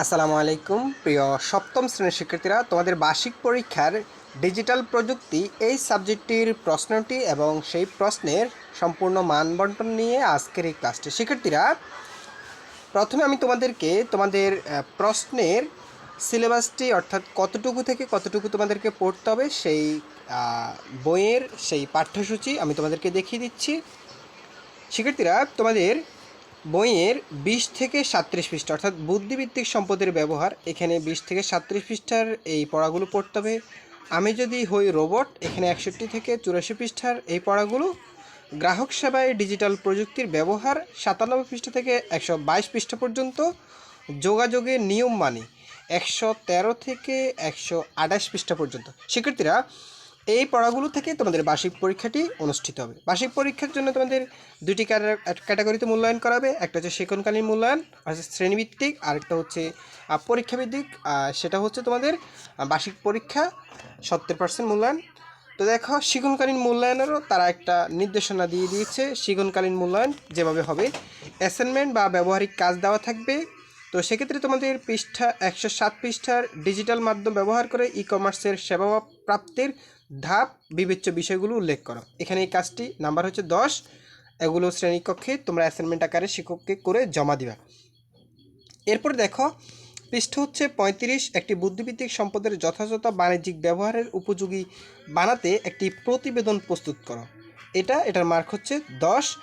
আসসালামু আলাইকুম, প্রিয় সপ্তম শ্রেণির শিক্ষার্থীরা, তোমাদের বার্ষিক পরীক্ষার ডিজিটাল প্রযুক্তি এই সাবজেক্টটির প্রশ্নটি এবং সেই প্রশ্নের সম্পূর্ণ মানবন্টন নিয়ে আজকের এই ক্লাসটি। শিক্ষার্থীরা, প্রথমে আমি তোমাদেরকে তোমাদের প্রশ্নের সিলেবাসটি অর্থাৎ কতটুকু থেকে কতটুকু তোমাদেরকে পড়তে হবে সেই বইয়ের সেই পাঠ্যসূচি আমি তোমাদেরকে দেখিয়ে দিচ্ছি। শিক্ষার্থীরা, তোমাদের বইয়ের বিশ থেকে সাতত্রিশ পৃষ্ঠা, অর্থাৎ বুদ্ধিভিত্তিক সম্পদের ব্যবহার, এখানে বিশ থেকে সাতত্রিশ পৃষ্ঠার এই পড়াগুলো পড়তে হবে। আমি যদি হই রোবট, এখানে একষট্টি থেকে চুরাশি পৃষ্ঠার এই পড়াগুলো। গ্রাহক সেবায় ডিজিটাল প্রযুক্তির ব্যবহার, সাতানব্বই পৃষ্ঠা থেকে একশো বাইশ পৃষ্ঠা পর্যন্ত। যোগাযোগের নিয়ম মানে একশো তেরো থেকে একশো আঠাশ পৃষ্ঠা পর্যন্ত। শিক্ষার্থীরা এই পড়াগুলো থেকে তোমাদের বার্ষিক পরীক্ষাটি অনুষ্ঠিত হবে। বার্ষিক পরীক্ষার জন্য তোমাদের দুটি ক্যাটাগরিতে মূল্যায়ন করাবে একটা হচ্ছে শিক্ষণকালীন মূল্যায়ন অর্থাৎ শ্রেণীভিত্তিক আরেকটা হচ্ছে পরীক্ষাভিত্তিক। সেটা হচ্ছে তোমাদের বার্ষিক পরীক্ষা, সত্তর পার্সেন্ট মূল্যায়ন। তো দেখো শিক্ষণকালীন মূল্যায়নেরও তারা একটা নির্দেশনা দিয়ে দিয়েছে শিক্ষণকালীন মূল্যায়ন যেভাবে হবে। অ্যাসাইনমেন্ট বা ব্যবহারিক কাজ দেওয়া থাকবে। তো সেক্ষেত্রে তোমাদের পৃষ্ঠা, একশো সাত পৃষ্ঠার ডিজিটাল মাধ্যম ব্যবহার করে ই কমার্সের সেবা প্রাপ্তির ধাপ, বিবেচ্য বিষয়গুলো উল্লেখ করো। এখানে এই কাজটি, নাম্বার হচ্ছে দশ। এগুলো শ্রেণীকক্ষে তোমরা অ্যাসাইনমেন্ট আকারে শিক্ষককে করে জমা দিবা। এরপর দেখো, পৃষ্ঠ হচ্ছে পঁয়ত্রিশ, একটি বুদ্ধিভিত্তিক সম্পদের যথাযথ বাণিজ্যিক ব্যবহারের উপযোগী বানাতে একটি প্রতিবেদন প্রস্তুত করো। এটা, এটার মার্ক হচ্ছে দশ।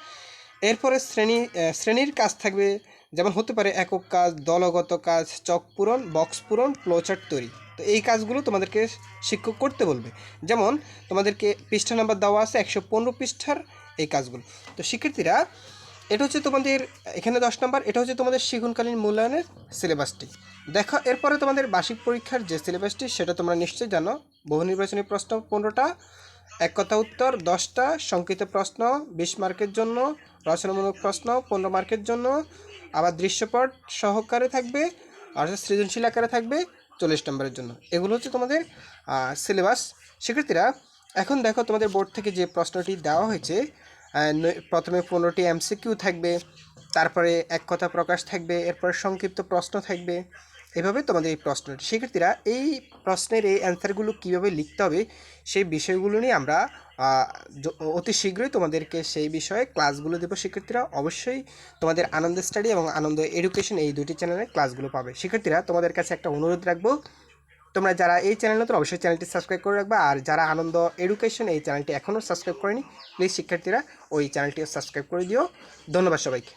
এরপরে শ্রেণি শ্রেণির কাজ থাকবে, যেমন হতে পারে একক কাজ, দলগত কাজ, চক পূরণ বক্স পূরণ ফ্লোচার্ট তৈরি। তো এই কাজগুলো তোমাদেরকে শিক্ষক করতে বলবে। যেমন, তোমাদেরকে পৃষ্ঠা নাম্বার দেওয়া আছে একশো পনেরো পৃষ্ঠার এই কাজগুলো। তো শিক্ষার্থীরা, এটা হচ্ছে তোমাদের, এখানে দশ নম্বর, এটা হচ্ছে তোমাদের শিক্ষণকালীন মূল্যায়নের সিলেবাসটি। দেখো, এরপরে তোমাদের বার্ষিক পরীক্ষার যে সিলেবাসটি, সেটা তোমরা নিশ্চয়ই জানো। বহু নির্বাচনী প্রশ্ন পনেরোটা, এক কথা উত্তর দশটা, সংক্ষিপ্ত প্রশ্ন বিশ মার্কের জন্য, রচনামূলক প্রশ্ন পনেরো মার্কের জন্য, আবার দৃশ্যপট সহকারে থাকবে, অর্থাৎ সৃজনশীল আকারে থাকবে চল্লিশ নম্বরের জন্য। এগুলো হচ্ছে তোমাদের সিলেবাস শিক্ষার্থীরা। এখন দেখো তোমাদের বোর্ড থেকে যে প্রশ্নটি দেওয়া হয়েছে প্রথমে পনেরোটি এমসিকিউ থাকবে, তারপরে এক কথা প্রকাশ থাকবে, এরপর সংক্ষিপ্ত প্রশ্ন থাকবে। এভাবে তোমাদের এই প্রশ্নটি শিক্ষার্থীরা এই প্রশ্নের এই অ্যান্সারগুলো কীভাবে লিখতে হবে, সেই বিষয়গুলো নিয়ে আমরা অতি শীঘ্রই তোমাদেরকে সেই বিষয়ে ক্লাসগুলো দেবো। শিক্ষার্থীরা অবশ্যই তোমাদের আনন্দ স্টাডি এবং আনন্দ এডুকেশন এই দুটি চ্যানেলে ক্লাসগুলো পাবে। শিক্ষার্থীরা, তোমাদের কাছে একটা অনুরোধ রাখব, তোমরা যারা এই চ্যানেল নতুন, অবশ্যই চ্যানেলটি সাবস্ক্রাইব করে রাখবে। আর যারা আনন্দ এডুকেশন, এই চ্যানেলটি এখনও সাবস্ক্রাইব করেনি, প্লিজ শিক্ষার্থীরা ওই চ্যানেলটিও সাবস্ক্রাইব করে দিও। ধন্যবাদ সবাইকে।